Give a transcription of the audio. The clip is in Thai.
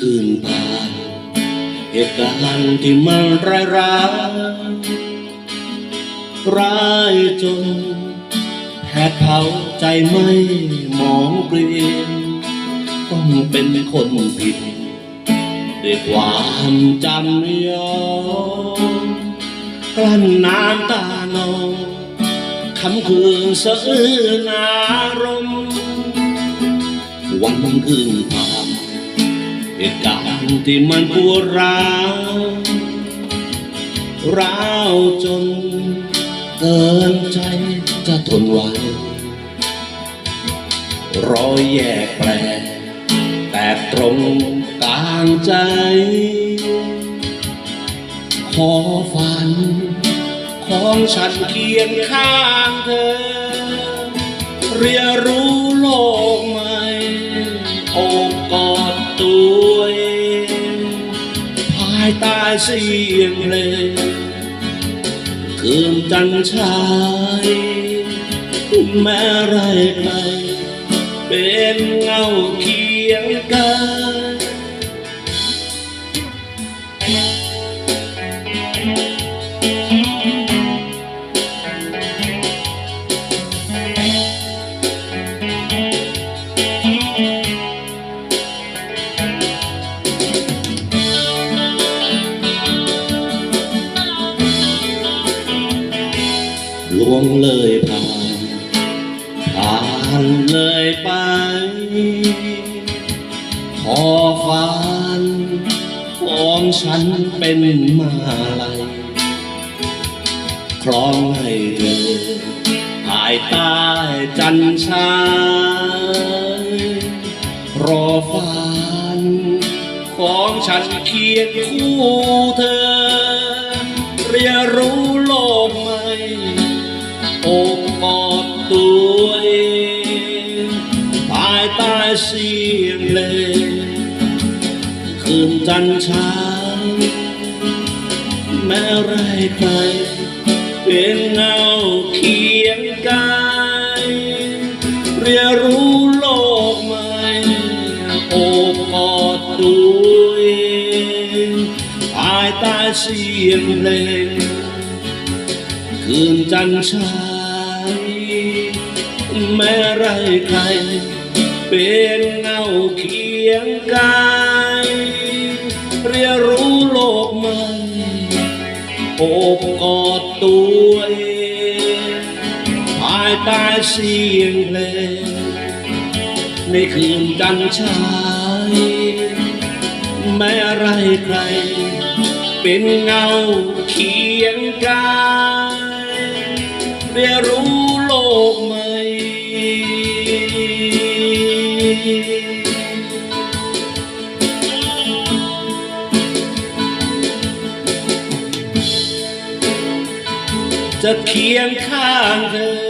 คืนผ่านเหตุการณ์ที่มันร้ายร้ายร้ายจนแผดเผาใจไม่มองเปลี่ยนต้องเป็นคนผิดด้วยความจำยอมกลั้นน้ำตานองคำคืนสะอื้นอารมณ์วันคืนผ่าน เหตุการณ์ที่มันปวดร้าวร้าวจนเกินใจจะทนไหวรอยแยกแปลกแต่ตรงกลางใจ ขอฝัน ของฉันเคียงข้างเธอ เรียนรู้โลกใหม่โอบกอดายตายเสียงเพลงคืนจันชายแม้ไรใครเป็นเงาเคียงกัน วงเลยผ่านผ่านเลยไปขอฝันของฉันเป็นมาลัยคล้องให้เธอภายใต้จันทรายรอฝันของฉันเคียงคู่เธอ ภายเสียงเลงคืนจันทรายแม้ไรใครเป็นเงาเคียงกายเรียรู้โลกใหม่โอบกอดตัวเองภายใต้เสียงเพลงคืนจันทรายแม้ไรใคร เป็นเงาเคียงกายเรียนรู้โลกใหม่โอบกอดตัวเองภายใต้เสียงเพลงในคืนจันทรายแม้ไรใคร เป็นเงาเคียงกายเรียนรู้โลก จะเคียงข้างเธอ